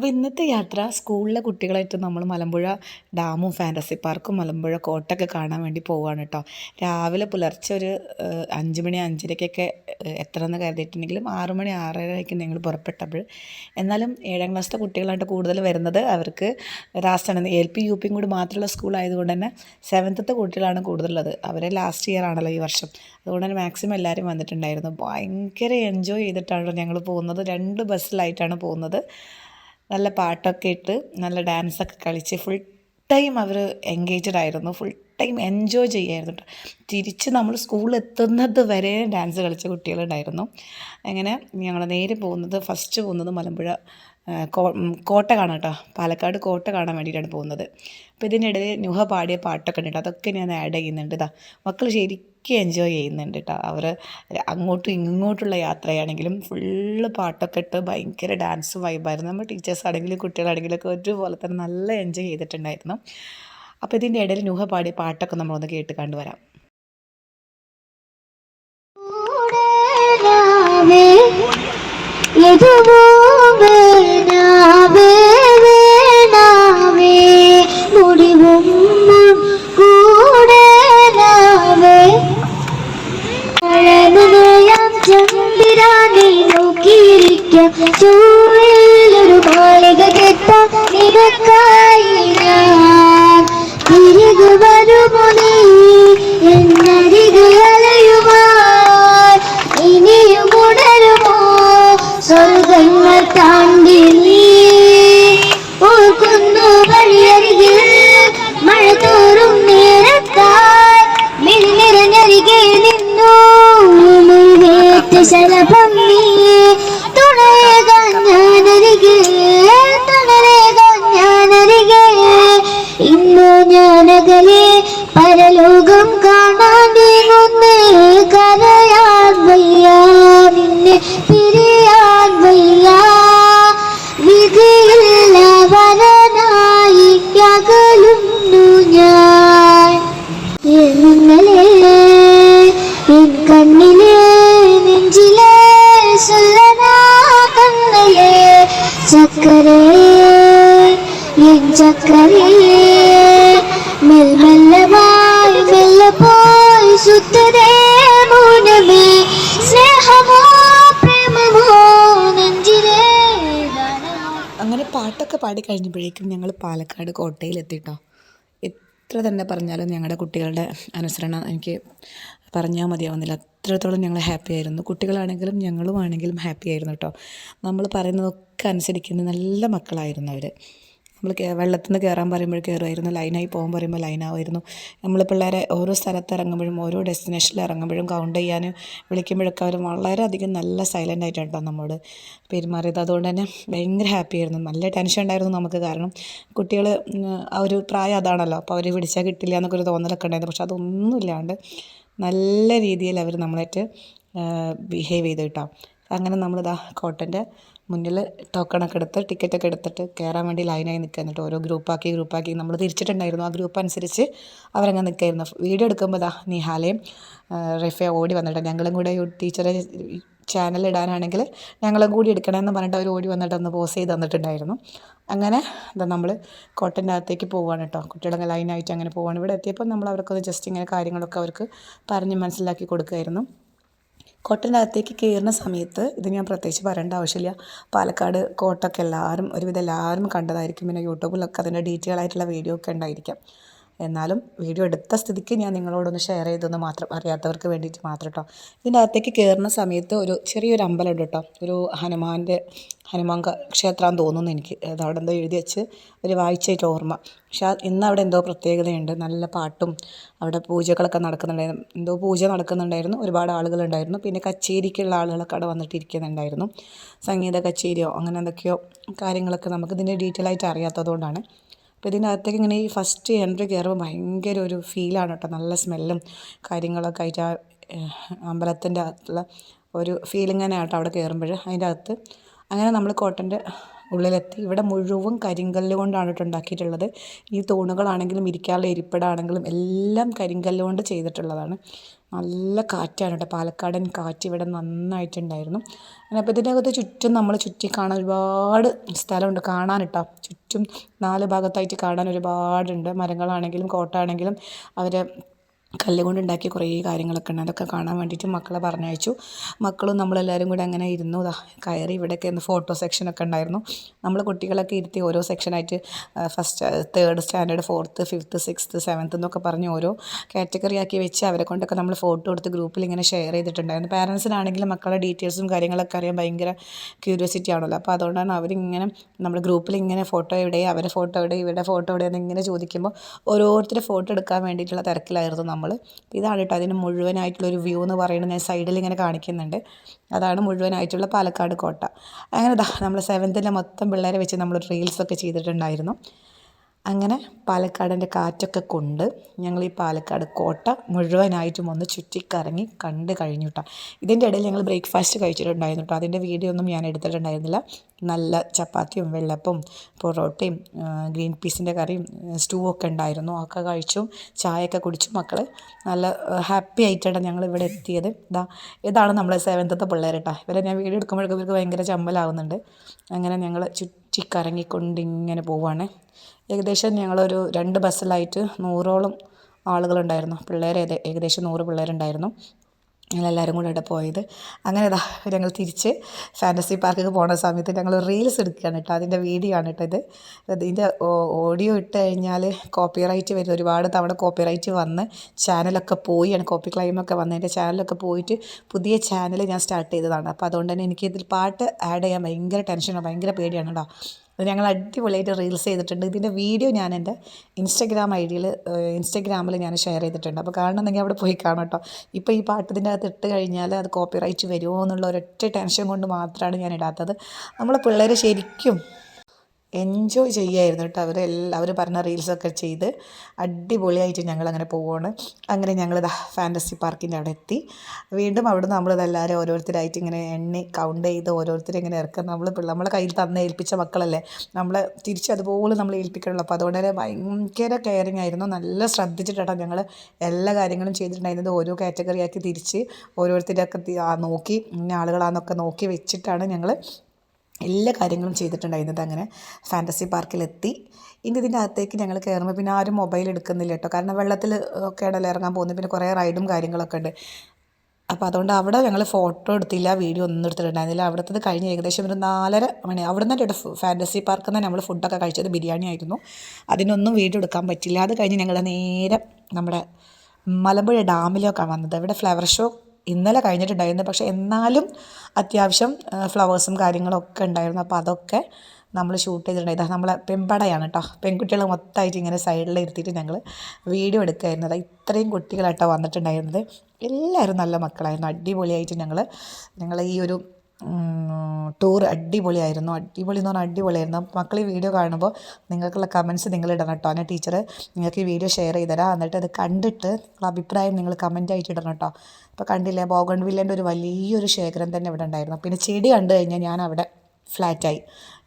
അപ്പോൾ ഇന്നത്തെ യാത്ര സ്കൂളിലെ കുട്ടികളായിട്ട് നമ്മൾ മലമ്പുഴ ഡാമും ഫാന്റസി പാർക്കും മലമ്പുഴ കോട്ടയൊക്കെ കാണാൻ വേണ്ടി പോവുകയാണ് കേട്ടോ. രാവിലെ പുലർച്ചെ ഒരു അഞ്ച് മണി അഞ്ചരയ്ക്കൊക്കെ എത്ര എന്ന് കരുതിയിട്ടുണ്ടെങ്കിലും ആറ് മണി ആറരയ്ക്ക് ഞങ്ങൾ പുറപ്പെട്ടപ്പോൾ. എന്നാലും ഏഴാം ക്ലാസ്സിലെ കുട്ടികളായിട്ട് കൂടുതൽ വരുന്നത് അവർക്ക് ലാസ്റ്റാണ് എൽ പി യു പിയും കൂടി മാത്രമുള്ള സ്കൂളായതുകൊണ്ട് തന്നെ സെവൻത്തത്തെ കുട്ടികളാണ് കൂടുതലുള്ളത്. അവരെ ലാസ്റ്റ് ഇയർ ആണല്ലോ ഈ വർഷം. അതുകൊണ്ട് തന്നെ മാക്സിമം എല്ലാവരും വന്നിട്ടുണ്ടായിരുന്നു. ഭയങ്കര എൻജോയ് ചെയ്തിട്ടാണല്ലോ ഞങ്ങൾ പോകുന്നത്. രണ്ട് ബസ്സിലായിട്ടാണ് പോകുന്നത്. നല്ല പാട്ടൊക്കെ ഇട്ട് നല്ല ഡാൻസൊക്കെ കളിച്ച് ഫുൾ ടൈം അവർ എൻഗേജഡ് ആയിരുന്നു. ഫുൾ ടൈം എൻജോയ് ചെയ്യായിരുന്നു തിരിച്ച് നമ്മൾ സ്കൂളിൽ എത്തുന്നത് വരെ ഡാൻസ് കളിച്ച കുട്ടികളുണ്ടായിരുന്നു. അങ്ങനെ ഞങ്ങൾ നേരെ പോകുന്നത് ഫസ്റ്റ് പോകുന്നത് മലമ്പുഴ കോട്ട കാണാം കേട്ടോ പാലക്കാട് കോട്ട കാണാൻ വേണ്ടിയിട്ടാണ് പോകുന്നത്. അപ്പോൾ ഇതിനിടയിൽ നുഹ പാടിയ പാട്ടൊക്കെ ഉണ്ട് അതൊക്കെ ഞാൻ ആഡ് ചെയ്യുന്നുണ്ട് ഇതാ മക്കൾ ശരിക്കും എൻജോയ് ചെയ്യുന്നുണ്ട് കേട്ടോ അവർ അങ്ങോട്ടും ഇങ്ങോട്ടുള്ള യാത്രയാണെങ്കിലും ഫുള്ള് പാട്ടൊക്കെ ഇട്ട് ഭയങ്കര ഡാൻസ് വൈബായിരുന്നു നമ്മൾ ടീച്ചേഴ്സ് ആണെങ്കിലും കുട്ടികളാണെങ്കിലും ഒക്കെ ഒരുപോലെ തന്നെ നല്ല എൻജോയ് ചെയ്തിട്ടുണ്ടായിരുന്നു. അപ്പോൾ ഇതിന്റെ ഇടയിൽ നൂഹ പാടിയ പാട്ടൊക്കെ നമ്മളൊന്ന് കേട്ട് കണ്ടുവരാം എതുവോ ഞാനരികെ ഞാനരികെ ഇന്നു ഞാനകലെ പരലോകം പാട്ടൊക്കെ പാടി കഴിഞ്ഞപ്പോഴേക്കും ഞങ്ങൾ പാലക്കാട് കോട്ടയിലെത്തിട്ടോ. എത്ര തന്നെ പറഞ്ഞാലും ഞങ്ങളുടെ കുട്ടികളുടെ അനുസരണം എനിക്ക് പറഞ്ഞാൽ മതിയാവുന്നില്ല. അത്രത്തോളം ഞങ്ങൾ ഹാപ്പി ആയിരുന്നു. കുട്ടികളാണെങ്കിലും ഞങ്ങളുമാണെങ്കിലും ഹാപ്പി ആയിരുന്നു കേട്ടോ നമ്മൾ പറയുന്നതൊക്കെ അനുസരിക്കുന്ന നല്ല മക്കളായിരുന്നു അവർ നമ്മൾ വെള്ളത്തിൽ നിന്ന് കയറാൻ പറയുമ്പോൾ കയറുമായിരുന്നു ലൈനായി പോകാൻ പറയുമ്പോൾ ലൈനാവുമായിരുന്നു നമ്മൾ പിള്ളേരെ ഓരോ സ്ഥലത്ത് ഇറങ്ങുമ്പോഴും ഓരോ ഡെസ്റ്റിനേഷനിൽ ഇറങ്ങുമ്പോഴും കൗണ്ട് ചെയ്യാൻ വിളിക്കുമ്പോഴൊക്കെ അവർ വളരെയധികം നല്ല സൈലന്റ് ആയിട്ടാണ് നമ്മോട് പെരുമാറിയത്. അതുകൊണ്ട് തന്നെ ഭയങ്കര ഹാപ്പി ആയിരുന്നു. നല്ല ടെൻഷൻ ഉണ്ടായിരുന്നു നമുക്ക് കാരണം കുട്ടികൾ ആ ഒരു പ്രായം അതാണല്ലോ. അപ്പോൾ അവർ പിടിച്ചാൽ കിട്ടില്ല എന്നൊക്കെ ഒരു തോന്നലൊക്കെ ഉണ്ടായിരുന്നു. പക്ഷെ അതൊന്നുമില്ലാണ്ട് നല്ല രീതിയിൽ അവർ നമ്മളായിട്ട് ബിഹേവ് ചെയ്ത് കിട്ടാം അങ്ങനെ നമ്മളിതാ കോട്ടന്റെ മുന്നിൽ ടോക്കണൊക്കെ എടുത്ത് ടിക്കറ്റൊക്കെ എടുത്തിട്ട് കയറാൻ വേണ്ടി ലൈനായി നിൽക്കുക. എന്നിട്ട് ഓരോ ഗ്രൂപ്പാക്കി ഗ്രൂപ്പാക്കി നമ്മൾ തിരിച്ചിട്ടുണ്ടായിരുന്നു. ആ ഗ്രൂപ്പ് അനുസരിച്ച് അവരങ്ങ് നിൽക്കായിരുന്നു. വീഡിയോ എടുക്കുമ്പോൾ ദാ നിഹാലയും റിഫ ഓടി വന്നിട്ട് ഞങ്ങളും കൂടെ ടീച്ചറെ ചാനൽ ഇടാനാണെങ്കിൽ ഞങ്ങളും കൂടി എടുക്കണമെന്ന് പറഞ്ഞിട്ട് അവർ ഓടി വന്നിട്ട് ഒന്ന് പോസ് ചെയ്ത് തന്നിട്ടുണ്ടായിരുന്നു. അങ്ങനെ ഇതാ നമ്മൾ കോട്ടന്റെ അകത്തേക്ക് പോവുകയാണ് കേട്ടോ കുട്ടികളൊക്കെ ലൈനായിട്ട് അങ്ങനെ പോവുകയാണ് ഇവിടെ എത്തിയപ്പോൾ നമ്മൾ അവർക്കൊന്ന് ജസ്റ്റ് ഇങ്ങനെ കാര്യങ്ങളൊക്കെ അവർക്ക് പറഞ്ഞ് മനസ്സിലാക്കി കൊടുക്കുമായിരുന്നു കോട്ടന്റെ അകത്തേക്ക് കയറുന്ന സമയത്ത് ഇത് ഞാൻ പ്രത്യേകിച്ച് പറയേണ്ട ആവശ്യമില്ല. പാലക്കാട് കോട്ടൊക്കെ എല്ലാവരും ഒരുവിധം എല്ലാവരും കണ്ടതായിരിക്കും. പിന്നെ യൂട്യൂബിലൊക്കെ അതിന്റെ ഡീറ്റെയിൽ ആയിട്ടുള്ള വീഡിയോ ഒക്കെ ഉണ്ടായിരിക്കാം. എന്നാലും വീഡിയോ എടുത്ത സ്ഥിതിക്ക് ഞാൻ നിങ്ങളോടൊന്ന് ഷെയർ ചെയ്തെന്ന് മാത്രം അറിയാത്തവർക്ക് വേണ്ടിയിട്ട് മാത്രം കേട്ടോ ഇതിന്റെ അകത്തേക്ക് കയറുന്ന സമയത്ത് ഒരു ചെറിയൊരു അമ്പലമുണ്ട് കേട്ടോ. ഒരു ഹനുമാന്റെ ഹനുമാൻ ക്ഷേത്രം തോന്നുന്നു എനിക്ക്. അത് അവിടെ എന്തോ എഴുതി വെച്ച് ഒരു വായിച്ചായിട്ട് ഓർമ്മ. പക്ഷെ ഇന്ന് അവിടെ എന്തോ പ്രത്യേകതയുണ്ട്. നല്ല പാട്ടും അവിടെ പൂജകളൊക്കെ നടക്കുന്നുണ്ടായിരുന്നു. എന്തോ പൂജ നടക്കുന്നുണ്ടായിരുന്നു. ഒരുപാട് ആളുകളുണ്ടായിരുന്നു. പിന്നെ കച്ചേരിക്കുള്ള ആളുകളൊക്കെ അവിടെ വന്നിട്ട് ഇരിക്കുന്നുണ്ടായിരുന്നു സംഗീത കച്ചേരിയോ അങ്ങനെ എന്തൊക്കെയോ കാര്യങ്ങളൊക്കെ നമുക്ക് ഇതിന്റെ ഡീറ്റെയിൽ ആയിട്ട് അറിയാത്തതുകൊണ്ടാണ്. അപ്പോൾ ഇതിനകത്തേക്ക് ഇങ്ങനെ ഈ ഫസ്റ്റ് എൻട്രി കയറുമ്പോൾ ഭയങ്കര ഒരു ഫീലാണ് കേട്ടോ. നല്ല സ്മെല്ലും കാര്യങ്ങളൊക്കെ ആയിട്ട് ആ അമ്പലത്തിന്റെ അകത്തുള്ള ഒരു ഫീലിംഗ് തന്നെ ആട്ടോ അവിടെ കയറുമ്പോൾ അതിന്റെ അകത്ത്. അങ്ങനെ നമ്മൾ കോട്ടന്റെ ഉള്ളിലെത്തി. ഇവിടെ മുഴുവൻ കരിങ്കല്ല് കൊണ്ടാണ് കേട്ടോ ഉണ്ടാക്കിയിട്ടുള്ളത്. ഈ തൂണുകളാണെങ്കിലും ഇരിക്കാനുള്ള ഇരിപ്പിടാണെങ്കിലും എല്ലാം കരിങ്കല്ല് കൊണ്ട് ചെയ്തിട്ടുള്ളതാണ്. നല്ല കാറ്റാണ് കേട്ടോ. പാലക്കാടൻ കാറ്റ് ഇവിടെ നന്നായിട്ടുണ്ടായിരുന്നു. അപ്പോൾ ഇതിന്റെ അകത്ത് ചുറ്റും നമ്മൾ ചുറ്റി കാണാൻ ഒരുപാട് സ്ഥലമുണ്ട്. കാണാൻ കേട്ടോ. ചുറ്റും നാല് ഭാഗത്തായിട്ട് കാണാൻ ഒരുപാടുണ്ട്. മരങ്ങളാണെങ്കിലും കോട്ടാണെങ്കിലും. അവർ കല്ല് കൊണ്ടുണ്ടാക്കിയ കുറേ കാര്യങ്ങളൊക്കെ ഉണ്ട്. അതൊക്കെ കാണാൻ വേണ്ടിയിട്ട് മക്കളെ പറഞ്ഞയച്ചു. മക്കളും നമ്മളെല്ലാവരും കൂടെ അങ്ങനെ ഇരുന്നു. ദാ കയറി ഇവിടെയൊക്കെ ഒന്ന് ഫോട്ടോ സെക്ഷനൊക്കെ ഉണ്ടായിരുന്നു. നമ്മൾ കുട്ടികളൊക്കെ ഇരുത്തി ഓരോ സെക്ഷനായിട്ട് first third standard fourth fifth sixth seventh എന്നൊക്കെ പറഞ്ഞ് ഓരോ കാറ്റഗറി ആക്കി വെച്ച് അവരെ കൊണ്ടൊക്കെ നമ്മൾ ഫോട്ടോ എടുത്ത് ഗ്രൂപ്പിൽ ഇങ്ങനെ ഷെയർ ചെയ്തിട്ടുണ്ടായിരുന്നു. പാരൻസിനാണെങ്കിലും മക്കളുടെ ഡീറ്റെയിൽസും കാര്യങ്ങളൊക്കെ അറിയാൻ ഭയങ്കര ക്യൂരിയോസിറ്റി ആണല്ലോ. അപ്പോൾ അതുകൊണ്ടാണ് അവരിങ്ങനെ നമ്മൾ ഗ്രൂപ്പിൽ ഇങ്ങനെ ഫോട്ടോ എവിടെ അവരെ ഫോട്ടോ എവിടെ ഇവരുടെ ഫോട്ടോ എവിടെയെന്ന് ഇങ്ങനെ ചോദിക്കുമ്പോൾ ഓരോരുത്തരുടെ ഫോട്ടോ എടുക്കാൻ വേണ്ടിയിട്ടുള്ള തിരക്കിലായിരുന്നു നമ്മൾ ഇതാണ് കേട്ടോ അതിന് മുഴുവനായിട്ടുള്ളൊരു വ്യൂ എന്ന് പറയുന്നത് ഞാൻ സൈഡിൽ ഇങ്ങനെ കാണിക്കുന്നുണ്ട്. അതാണ് മുഴുവനായിട്ടുള്ള പാലക്കാട് കോട്ട. അങ്ങനെ നമ്മൾ സെവൻത്തിലെ മൊത്തം പിള്ളേരെ വെച്ച് നമ്മൾ റീൽസൊക്കെ ചെയ്തിട്ടുണ്ടായിരുന്നു. അങ്ങനെ പാലക്കാടിന്റെ കാറ്റൊക്കെ കൊണ്ട് ഞങ്ങൾ ഈ പാലക്കാട് കോട്ട മുഴുവനായിട്ടും ഒന്ന് ചുറ്റിക്കറങ്ങി കണ്ട് കഴിഞ്ഞു കേട്ടോ ഇതിന്റെ ഇടയിൽ ഞങ്ങൾ ബ്രേക്ക്ഫാസ്റ്റ് കഴിച്ചിട്ടുണ്ടായിരുന്നു കേട്ടോ അതിന്റെ വീഡിയോ ഒന്നും ഞാൻ എടുത്തിട്ടുണ്ടായിരുന്നില്ല. നല്ല ചപ്പാത്തിയും വെള്ളപ്പവും പൊറോട്ടയും ഗ്രീൻ പീസിന്റെ കറിയും സ്റ്റൂ ഒക്കെ ഉണ്ടായിരുന്നു. ഒക്കെ കഴിച്ചും ചായയൊക്കെ കുടിച്ചു മക്കൾ നല്ല ഹാപ്പി ആയിട്ടാണ് ഞങ്ങൾ ഇവിടെ എത്തിയത്. ഇതാ ഇതാണ് നമ്മളെ സെവൻത്തത്തെ പിള്ളേർ കേട്ടോ ഇവരെ ഞാൻ വീഡിയോ എടുക്കുമ്പോഴേക്കും ഇവർക്ക് ഭയങ്കര ചമ്മലാവുന്നുണ്ട്. അങ്ങനെ ഞങ്ങൾ ചുറ്റിക്കറങ്ങിക്കൊണ്ട് ഇങ്ങനെ പോവുകയാണ് ഏകദേശം ഞങ്ങളൊരു രണ്ട് ബസ്സിലായിട്ട് നൂറോളം ആളുകളുണ്ടായിരുന്നു. പിള്ളേർ ഏക- ഏകദേശം നൂറ് പിള്ളേരുണ്ടായിരുന്നു. ഞങ്ങളെല്ലാവരും കൂടെ അവിടെ പോയത്. അങ്ങനെ ഇതാ ഞങ്ങൾ തിരിച്ച് ഫാന്റസി പാർക്കിൽ പോണ സമയത്ത് ഞങ്ങൾ റീൽസ് എടുക്കുകയാണ് കേട്ടോ. അതിന്റെ വീഡിയോ ആണ് കേട്ടോ ഇത്. ഇതിന്റെ ഓഡിയോ ഇട്ട് കഴിഞ്ഞാൽ കോപ്പിറൈറ്റ് വരും ഒരുപാട് തവണ കോപ്പിറൈറ്റ് വന്ന് ചാനലൊക്കെ പോയാണ് കോപ്പി ക്ലൈമൊക്കെ വന്ന് എന്റെ ചാനലൊക്കെ പോയിട്ട് പുതിയ ചാനൽ ഞാൻ സ്റ്റാർട്ട് ചെയ്തതാണ്. അപ്പോൾ അതുകൊണ്ട് തന്നെ എനിക്ക് ഇതിൽ പാട്ട് ആഡ് ചെയ്യാൻ ഭയങ്കര ടെൻഷനാണ് ഭയങ്കര പേടിയാണ് കേട്ടോ. അത് ഞങ്ങൾ അടിപൊളിയായിട്ട് റീൽസ് ചെയ്തിട്ടുണ്ട്. ഇതിന്റെ വീഡിയോ ഞാൻ എന്റെ ഇൻസ്റ്റഗ്രാം ഐ ഡിയിൽ ഇൻസ്റ്റഗ്രാമിൽ ഞാൻ ഷെയർ ചെയ്തിട്ടുണ്ട്. അപ്പോൾ കാണണമെങ്കിൽ അവിടെ പോയി കാണാം കേട്ടോ. ഇപ്പോൾ ഈ പാട്ട് അകത്ത് ഇട്ട് കഴിഞ്ഞാൽ അത് കോപ്പിറൈറ്റ് വരുമോ എന്നുള്ള ഒരൊറ്റ ടെൻഷൻ കൊണ്ട് മാത്രമാണ് ഞാൻ ഇടാത്തത്. നമ്മളെ പിള്ളേർ ശരിക്കും എൻജോയ് ചെയ്യായിരുന്നു കേട്ടോ. അവർ അവർ പറഞ്ഞ റീൽസൊക്കെ ചെയ്ത് അടിപൊളിയായിട്ട് ഞങ്ങൾ അങ്ങനെ പോവുകയാണ് അങ്ങനെ ഞങ്ങൾ ഫാന്റസി പാർക്കിന്റെ അവിടെ എത്തി വീണ്ടും അവിടെ നിന്ന് നമ്മൾ എല്ലാവരും ഓരോരുത്തരായിട്ട് ഇങ്ങനെ എണ്ണി കൗണ്ട് ചെയ്ത് ഓരോരുത്തരും ഇങ്ങനെ ഇറക്കുക നമ്മൾ നമ്മളെ കയ്യിൽ തന്നെ ഏൽപ്പിച്ച മക്കളല്ലേ? നമ്മളെ തിരിച്ച് അതുപോലെ നമ്മൾ ഏൽപ്പിക്കണമല്ലോ അപ്പോൾ അതുകൊണ്ട് ഭയങ്കര കെയറിങ് ആയിരുന്നു. നല്ല ശ്രദ്ധിച്ചിട്ടാണ് ഞങ്ങൾ എല്ലാ കാര്യങ്ങളും ചെയ്തിട്ടുണ്ടായിരുന്നത്. ഓരോ കാറ്റഗറി ആക്കി തിരിച്ച് ഓരോരുത്തരെയൊക്കെ നോക്കി ഇന്ന ആളുകളാന്നൊക്കെ നോക്കി വെച്ചിട്ടാണ് ഞങ്ങൾ എല്ലാ കാര്യങ്ങളും ചെയ്തിട്ടുണ്ടായിരുന്നത് അങ്ങനെ ഫാന്റസി പാർക്കിലെത്തി ഇനി ഇതിന്റെ അകത്തേക്ക് ഞങ്ങൾ കയറുമ്പോൾ പിന്നെ ആരും മൊബൈൽ എടുക്കുന്നില്ല കേട്ടോ. കാരണം വെള്ളത്തിൽ ഒക്കെ ആണല്ലോ ഇറങ്ങാൻ പോകുന്നത് പിന്നെ കുറേ റൈഡും കാര്യങ്ങളൊക്കെ ഉണ്ട്. അപ്പോൾ അതുകൊണ്ട് അവിടെ ഞങ്ങൾ ഫോട്ടോ എടുത്തില്ല വീഡിയോ ഒന്നും എടുത്തിട്ടുണ്ടായിരുന്നില്ല അവിടുത്തത് കഴിഞ്ഞ് ഏകദേശം ഒരു നാലര മണി അവിടെ നിന്ന് കേട്ടോ ഫാന്റസി പാർക്കിൽ നിന്ന് നമ്മൾ ഫുഡൊക്കെ കഴിച്ചത് ബിരിയാണി ആയിരുന്നു. അതിനൊന്നും വീഡിയോ എടുക്കാൻ പറ്റില്ല. അത് കഴിഞ്ഞ് ഞങ്ങൾ നേരെ നമ്മുടെ മലമ്പുഴ ഡാമിലൊക്കെ വന്നത്. അവിടെ ഫ്ലവർ ഷോ ഇന്നലെ കഴിഞ്ഞിട്ടുണ്ടായിരുന്നു. പക്ഷേ എന്നാലും അത്യാവശ്യം ഫ്ലവേഴ്സും കാര്യങ്ങളൊക്കെ ഉണ്ടായിരുന്നു. അപ്പോൾ അതൊക്കെ നമ്മൾ ഷൂട്ട് ചെയ്തിട്ടുണ്ടായിരുന്നു നമ്മളെ പെമ്പടയാണ് കേട്ടോ പെൺകുട്ടികൾ മൊത്തമായിട്ട് ഇങ്ങനെ സൈഡിൽ ഇരുത്തിയിട്ട് ഞങ്ങൾ വീഡിയോ എടുക്കുകയായിരുന്നു. അത് ഇത്രയും കുട്ടികളാട്ടോ വന്നിട്ടുണ്ടായിരുന്നത്. എല്ലാവരും നല്ല മക്കളായിരുന്നു. അടിപൊളിയായിട്ട് ഞങ്ങൾ ഞങ്ങൾ ഈ ഒരു ടൂർ അടിപൊളിയായിരുന്നു. അടിപൊളി എന്ന് പറഞ്ഞാൽ അടിപൊളിയായിരുന്നു മക്കൾ ഈ വീഡിയോ കാണുമ്പോൾ നിങ്ങൾക്കുള്ള കമൻസ് നിങ്ങൾ ഇടണം കേട്ടോ അങ്ങനെ ടീച്ചർ നിങ്ങൾക്ക് ഈ വീഡിയോ ഷെയർ ചെയ്തുതരാം എന്നിട്ട് അത് കണ്ടിട്ട് നിങ്ങളുടെ അഭിപ്രായം നിങ്ങൾ കമന്റ് ആയിട്ട് ഇടണം കേട്ടോ അപ്പോൾ കണ്ടില്ലേ ബോഗൺ വില്ലേന്റെ ഒരു വലിയൊരു ശേഖരം തന്നെ ഇവിടെ ഉണ്ടായിരുന്നു. പിന്നെ ചെടി കണ്ടു കഴിഞ്ഞാൽ ഞാൻ അവിടെ ഫ്ലാറ്റായി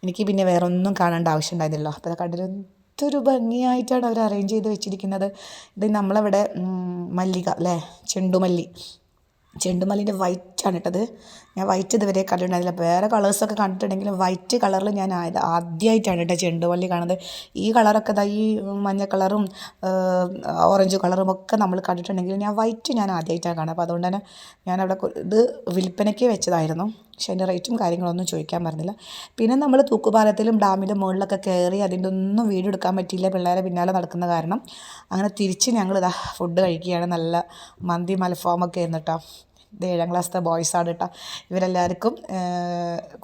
എനിക്ക് പിന്നെ വേറെ ഒന്നും കാണേണ്ട ആവശ്യം ഉണ്ടായിരുന്നില്ല. അപ്പോൾ അത് കണ്ടിട്ട് ഭംഗിയായിട്ടാണ് അവർ അറേഞ്ച് ചെയ്ത് വെച്ചിരിക്കുന്നത്. ഇത് നമ്മളവിടെ മല്ലിക അല്ലേ? ചെണ്ടുമല്ലി. ചെണ്ടുമല്ലിന്റെ വൈറ്റ് ആണ് ഇട്ടത് ഞാൻ വൈറ്റ് ഇതുവരെ കണ്ടിട്ടുണ്ടായില്ല വേറെ കളേഴ്സൊക്കെ കണ്ടിട്ടുണ്ടെങ്കിലും വൈറ്റ് കളറിൽ ഞാൻ ആദ്യമായിട്ടാണ് കേട്ടോ ചെണ്ടുമല്ലി കാണുന്നത്. ഈ കളറൊക്കെ ഈ മഞ്ഞ കളറും ഓറഞ്ച് കളറും ഒക്കെ നമ്മൾ കണ്ടിട്ടുണ്ടെങ്കിലും ഞാൻ വൈറ്റ് ഞാൻ ആദ്യമായിട്ടാണ് കാണുന്നത്. അപ്പോൾ അതുകൊണ്ട് തന്നെ ഞാൻ അവിടെ ഇത് വിൽപ്പനയ്ക്ക് വെച്ചതായിരുന്നു. പക്ഷെ അതിന്റെ റേറ്റും കാര്യങ്ങളൊന്നും ചോദിക്കാൻ പറഞ്ഞില്ല. പിന്നെ നമ്മൾ തൂക്കുപാലത്തിലും ഡാമിന്റെ മുകളിലൊക്കെ കയറി അതിന്റെ ഒന്നും വീഡിയോ എടുക്കാൻ പറ്റിയില്ല. പിള്ളേരെ പിന്നാലെ നടക്കുന്ന കാരണം. അങ്ങനെ തിരിച്ച് ഞങ്ങൾ ഇതാ ഫുഡ് കഴിക്കുകയാണ്. നല്ല മന്തി മലഫോമൊക്കെ ആയിരുന്നു കേട്ടോ. ഇത് ഏഴാം ക്ലാസ്സിലെ ബോയ്സാണ് കേട്ടോ ഇവരെല്ലാവർക്കും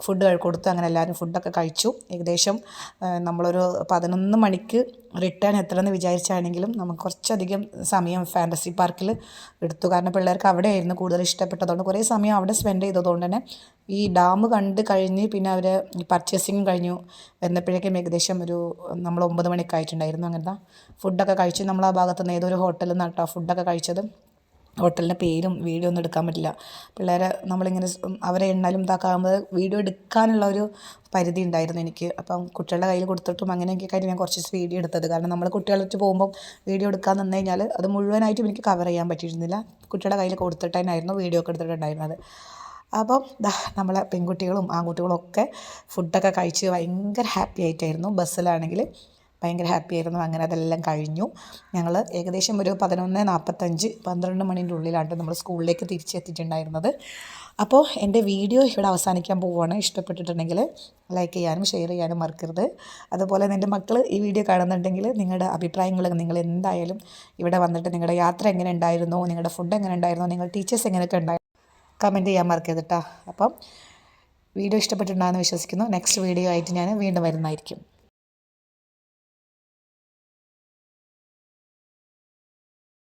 ഫുഡ് കൊടുത്തു. അങ്ങനെ എല്ലാവരും ഫുഡൊക്കെ കഴിച്ചു. ഏകദേശം നമ്മളൊരു പതിനൊന്ന് മണിക്ക് റിട്ടേൺ എത്തണമെന്ന് വിചാരിച്ചാണെങ്കിലും നമുക്ക് കുറച്ചധികം സമയം ഫാന്റസി പാർക്കിൽ എടുത്തു. കാരണം പിള്ളേർക്ക് അവിടെയായിരുന്നു കൂടുതൽ ഇഷ്ടപ്പെട്ടതുകൊണ്ട് കുറേ സമയം അവിടെ സ്പെൻഡ് ചെയ്തതുകൊണ്ട് തന്നെ ഈ ഡാം കണ്ട് കഴിഞ്ഞ് പിന്നെ അവർ പർച്ചേസിങ് കഴിഞ്ഞു. വന്നപ്പോഴേക്കും ഏകദേശം ഒരു നമ്മൾ ഒമ്പത് മണിയൊക്കെ ആയിട്ടുണ്ടായിരുന്നു. അങ്ങനത്തെ ഫുഡൊക്കെ കഴിച്ച്. നമ്മൾ ആ ഭാഗത്തുനിന്ന് ഏതൊരു ഹോട്ടലിൽ നിന്നാണ് കേട്ടോ ഫുഡൊക്കെ കഴിച്ചത്. ഹോട്ടലിന്റെ പേരും വീഡിയോ ഒന്നും എടുക്കാൻ പറ്റില്ല. പിള്ളേരെ നമ്മളിങ്ങനെ അവരെ എണ്ണലും ഇതാക്കാകുമ്പോൾ വീഡിയോ എടുക്കാനുള്ള ഒരു പരിധി ഉണ്ടായിരുന്നു എനിക്ക്. അപ്പം കുട്ടികളുടെ കയ്യിൽ കൊടുത്തിട്ടും അങ്ങനെയൊക്കെ കാര്യം ഞാൻ കുറച്ച് വീഡിയോ എടുത്തത്. കാരണം നമ്മൾ കുട്ടികളായിട്ട് പോകുമ്പം വീഡിയോ എടുക്കാൻ നിന്ന് കഴിഞ്ഞാൽ അത് മുഴുവനായിട്ടും എനിക്ക് കവർ ചെയ്യാൻ പറ്റിയിരുന്നില്ല. കുട്ടികളുടെ കയ്യിൽ കൊടുത്തിട്ട് തന്നെയായിരുന്നു വീഡിയോ ഒക്കെ എടുത്തിട്ടുണ്ടായിരുന്നത് അപ്പം നമ്മളെ പെൺകുട്ടികളും ആൺകുട്ടികളും ഒക്കെ ഫുഡൊക്കെ കഴിച്ച് ഭയങ്കര ഹാപ്പി ആയിട്ടായിരുന്നു. ബസ്സിലാണെങ്കിൽ ഭയങ്കര ഹാപ്പി ആയിരുന്നു. അങ്ങനെ അതെല്ലാം കഴിഞ്ഞു. ഞങ്ങൾ ഏകദേശം ഒരു പതിനൊന്ന് നാൽപ്പത്തഞ്ച് പന്ത്രണ്ട് മണിന്റെ ഉള്ളിലാണ് നമ്മൾ സ്കൂളിലേക്ക് തിരിച്ചെത്തിയിട്ടുണ്ടായിരുന്നത്. അപ്പോൾ എന്റെ വീഡിയോ ഇവിടെ അവസാനിക്കാൻ പോവുകയാണ്. ഇഷ്ടപ്പെട്ടിട്ടുണ്ടെങ്കിൽ ലൈക്ക് ചെയ്യാനും ഷെയർ ചെയ്യാനും മറക്കരുത്. അതുപോലെ എന്റെ മക്കൾ ഈ വീഡിയോ കാണുന്നുണ്ടെങ്കിൽ നിങ്ങളുടെ അഭിപ്രായങ്ങൾ നിങ്ങൾ എന്തായാലും ഇവിടെ വന്നിട്ട് നിങ്ങളുടെ യാത്ര എങ്ങനെ ഉണ്ടായിരുന്നു നിങ്ങളുടെ ഫുഡ് എങ്ങനെ ഉണ്ടായിരുന്നു നിങ്ങൾ ടീച്ചേഴ്സ് എങ്ങനെയൊക്കെ ഉണ്ടായിരുന്നു കമന്റ് ചെയ്യാൻ മറക്കരുത് കേട്ടോ അപ്പം വീഡിയോ ഇഷ്ടപ്പെട്ടിട്ടുണ്ടാകുമെന്ന് വിശ്വസിക്കുന്നു. നെക്സ്റ്റ് വീഡിയോ ആയിട്ട് ഞാൻ വീണ്ടും വരുന്നതായിരിക്കും.